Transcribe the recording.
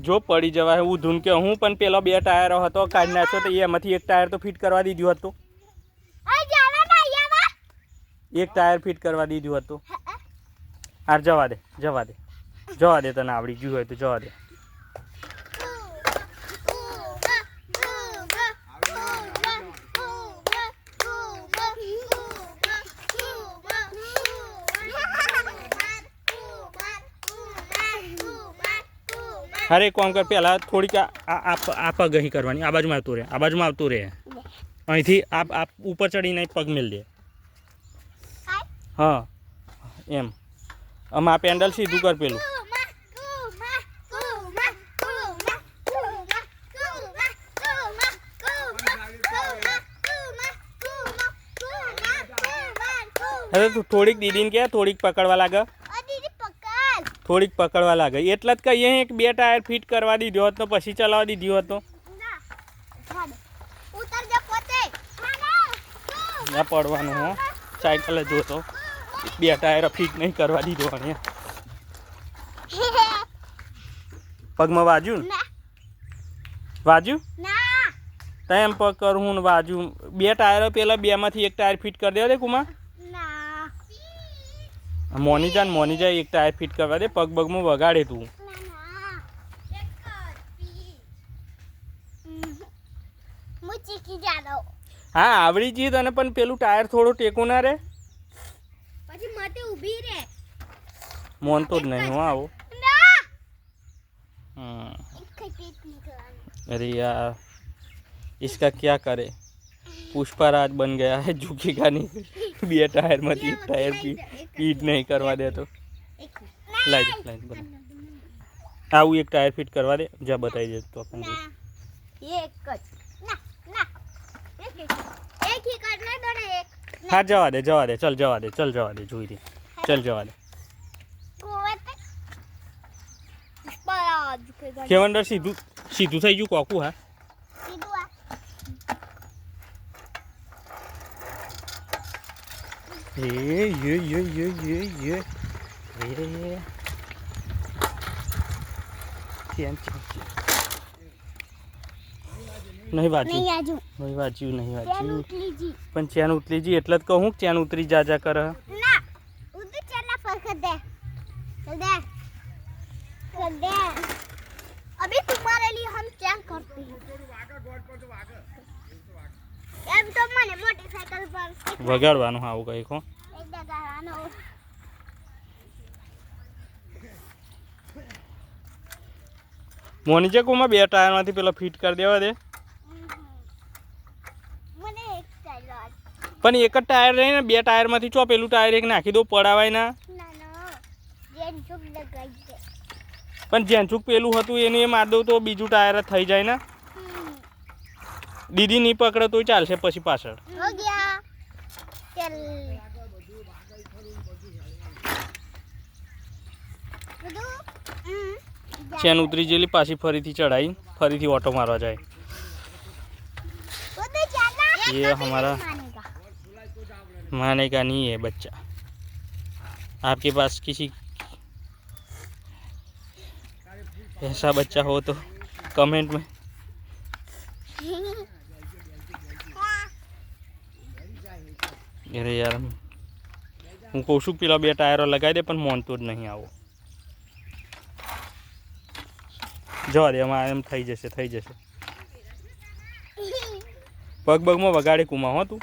જો પડી જવાય હું ધૂન કે હું પણ પેલો બે ટાયરો હતો કાઢી નાખ્યો તો એમાંથી એક ટાયર તો ફિટ કરવા દીધું હતું. જાવા. એક ટાયર ફિટ કરવા દીધું હતું. હાર જવા દે જવા દે. જવા દે તને આવડી ગયું હોય તો જવા દે. અરે કોમ કર પહેલાં થોડીક આ પગ અહીં કરવાની. આ બાજુમાં આવતું રહે, આ બાજુમાં આવતું રહે. અહીંથી આ આ ઉપર ચડીને પગ મેળ દે. હા, એમ. આમાં આ પેન્ડલ સીધું કર પેલું. હવે તું થોડીક દીદીને કે, થોડીક પકડવા લાગે. થોડીક પકડવા લાગે. એટલે જ કહીએ એક બે ટાયર ફિટ કરવા દીધો હોત તો પછી ચલાવવા દીધો હતો ઉતર જા પોતે. ના પડવાનું હો. સાયકલ જ જોતો. બે ટાયર ફિટ નહીં કરવા દીધો અહીંયા પગમાં વાજ્યું ને? ના. વાજ્યું ના. તો એમ પગ કરું હું ને વાજ્યું બે ટાયરો પેલા બેમાંથી એક ટાયર ફિટ કરી દેવા દે કુમાર. ના મોની જા ને મોની જા એક ટાયર ફિટ કરવા દે પગ પગમાં વગાડે તું ના એક હું ચીકી જાડો હા આવડી જઈએ તને પણ પેલું ટાયર થોડું ટેકું ના રે પછી મતે ઊભી રે મોનતો જ નહીં હું આવો ના हम्म, એક પેટ નીકળવાનું अरे यार इसका क्या करे पुष्पराज बन गया है झुकेगा नहीं बी टायर मत टायर भी फिट नहीं करवा दे तो। लाइज लाइज बोल आ एक टायर फिट करवा दे जा बताई दे तो अपन ये एक एक ही करना दो ना। एक हट जवा दे जवा दे चल जवा दे चल जवा दे जुई दे। चल जवा दे। केवंडर सीधू सीधू सही जो काकू है। Ye ye ye ye ye ye ye ye. કેમ છે નહીં વાજ્યું નહીં વાજ્યું. નહીં વાજ્યું પણ ચેન ઉતરી જી એટલે જ કહું ચેન ઉતરી જા જા કરે. ના ઉતરી ચેન ના ફરક દે. દે દે. વગાડવાનું આવું કંઈક હો. મોની જે કોમાં બે ટાયરમાંથી પેલા ફિટ કરી દેવા દે. પણ એક જ ટાયર રહી ને બે ટાયરમાંથી ચો પેલું ટાયર એક નાખી દો પડાવાય ના. પણ જેનચુક પેલું હતું એને એ માર દઉં તો બીજું ટાયર જ થઈ જાય ને. દીદી નહીં પકડે તોય ચાલશે પછી પાછળ હો ગયા ચલ બધું હમ, જા. ચેન ઉતરી ગયેલી પાછી ફરીથી ચડાઈ ફરીથી ઓટો મારવા જાય બધું ચાલના. ये एक कभी हमारा- नहीं मानेगा। मानेगा नहीं है बच्चा आपके पास किसी ऐसा बच्चा हो तो कमेंट में અરે યાર, હું કહું છું, પેલા બે ટાયરો લગાવી દે, પણ મોનતો જ નહીં આવો. જવા દે એમાં એમ થઈ જશે થઈ જશે. પગ પગમાં વગાડે કુમા, હો તું.